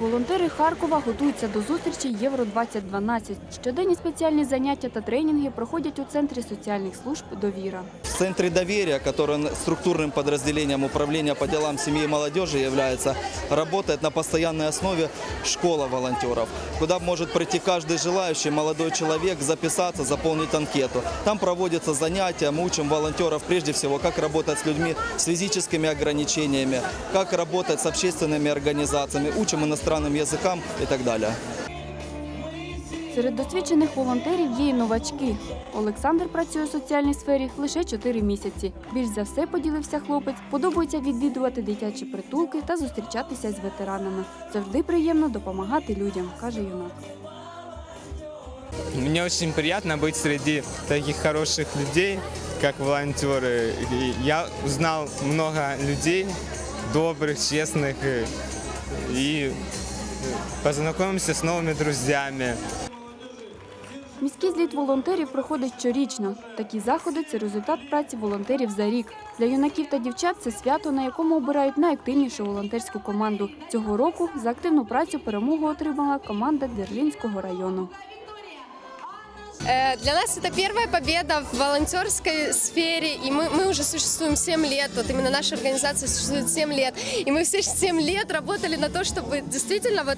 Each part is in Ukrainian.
Волонтери Харкова готуються до зустрічі Євро 2012 Щоденні спеціальні заняття та тренінги проходять у центрі соціальних служб Довіра. В Центре доверия, который структурным подразделением управления по делам семьи и молодежи является, работает на постоянной основе школа волонтеров, куда может прийти каждый желающий молодой человек, записаться, заполнить анкету. Там проводятся занятия, мы учим волонтеров прежде всего, как работать с людьми с физическими ограничениями, как работать с общественными организациями, учим иностранным языкам и так далее. Серед досвідчених волонтерів є і новачки. Олександр працює у соціальній сфері лише 4 місяці. Більш за все поділився хлопець. Подобається відвідувати дитячі притулки та зустрічатися з ветеранами. Завжди приємно допомагати людям, каже юнак. Мне очень приятно быть среди таких хороших людей, как волонтеры. И я узнал много людей, добрых, честных, и, и познакомился с новыми друзьями. Міський зліт волонтерів проходить щорічно. Такі заходи це результат праці волонтерів за рік. Для юнаків та дівчат це свято, на якому обирають найактивнішу волонтерську команду. Цього року за активну працю перемогу отримала команда Дзержинського району. Э, Для нас это первая победа в волонтерской сфере, и мы, мы уже существуем 7 лет, вот именно наша организация существует 7 лет, и мы все 7 лет работали на то, чтобы действительно вот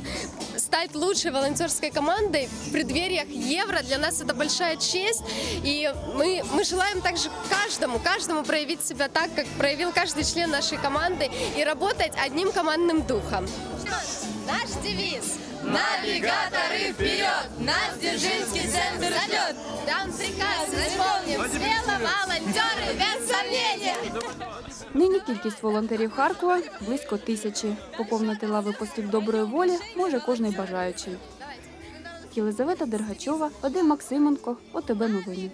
стать лучшей волонтерской командой в преддвериях Евро. Для нас это большая честь, и мы, мы желаем также каждому, каждому проявить себя так, как проявил каждый член нашей команды, и работать одним командным духом. Наш девиз Навигаторы вперед! Нас Дзержинский центр ждет! Дан приказ, исполним смело, волонтеры сомнения. Нині кількість волонтерів Харкова близько тисячі. Поповнити лави постів доброї волі може кожний бажаючий. Єлизавета Дергачова, Вадим Максименко, ОТБ новини.